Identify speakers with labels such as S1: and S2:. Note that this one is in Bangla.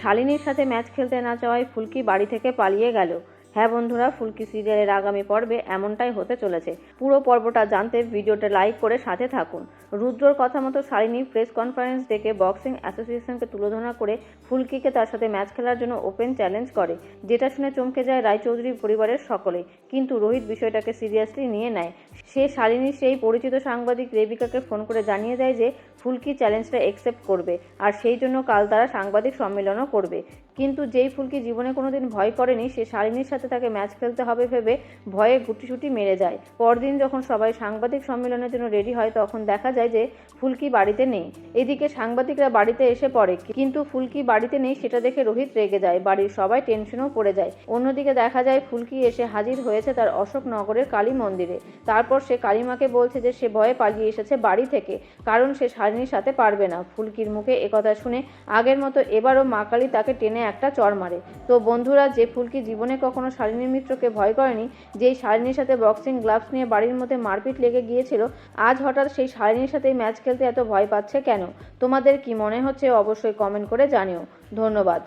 S1: শালিনীর সাথে ম্যাচ খেলতে না চাওয়ায় ফুলকি বাড়ি থেকে পালিয়ে গেল। হ্যাঁ বন্ধুরা, ফুলকি সিরিয়ালের আগামী পর্বে এমনটাই হতে চলেছে। পুরো পর্বটা জানতে ভিডিওটা লাইক করে সাথে থাকুন। রুদ্রর কথা মতো শালিনী প্রেস কনফারেন্স ডেকে বক্সিং অ্যাসোসিয়েশনকে তুলোধনা করে ফুলকিকে তার সাথে ম্যাচ খেলার জন্য ওপেন চ্যালেঞ্জ করে। যেটা শুনে চমকে যায় রায়চৌধুরী পরিবারের সকলে। কিন্তু রোহিত বিষয়টাকে সিরিয়াসলি নিয়ে নেয়। সে শালিনীর সেই পরিচিত সাংবাদিক রেবিকাকে ফোন করে জানিয়ে দেয় যে ফুলকি চ্যালেঞ্জটা একসেপ্ট করবে আর সেই জন্য কাল তারা সাংবাদিক সম্মেলনও করবে। কিন্তু যেই ফুলকি জীবনে কোনোদিন ভয় করেনি, সে শালিনীর সাথে তাকে ম্যাচ খেলতে হবে ভেবে ভয়ে গুটিসুটি মেরে যায়। পরদিন যখন সবাই সাংবাদিক সম্মেলনের জন্য রেডি হয়, তখন দেখা যায় যে ফুলকি বাড়িতে নেই। এদিকে সাংবাদিকরা বাড়িতে এসে পড়ে, কিন্তু ফুলকি বাড়িতে নেই সেটা দেখে রোহিত রেগে যায়, বাড়ির সবাই টেনশনও পড়ে যায়। অন্যদিকে দেখা যায় ফুলকি এসে হাজির হয়েছে তার অশোকনগরের কালী মন্দিরে। তারপর সে কালীমাকে বলছে যে সে ভয়ে পালিয়ে এসেছে বাড়ি থেকে, কারণ সে শালিনীর সাথে পারবে না। ফুলকির মুখে একথা শুনে আগের মতো এবারও মা কালী তাকে টেনে একটা চর মারে। তো বন্ধুরা, যে ফুলকি জীবনে কখনো শালিনী মিত্রকে ভয় করেনি, যেই শালিনীর সাথে বক্সিং গ্লাভস নিয়ে বাড়ির মধ্যে মারপিট লেগে গিয়েছিল, আজ হঠাৎ সেই শালিনীর সাথেই ম্যাচ খেলতে এত ভয় পাচ্ছে কেন? তোমাদের কি মনে হচ্ছে অবশ্যই কমেন্ট করে জানিও। ধন্যবাদ।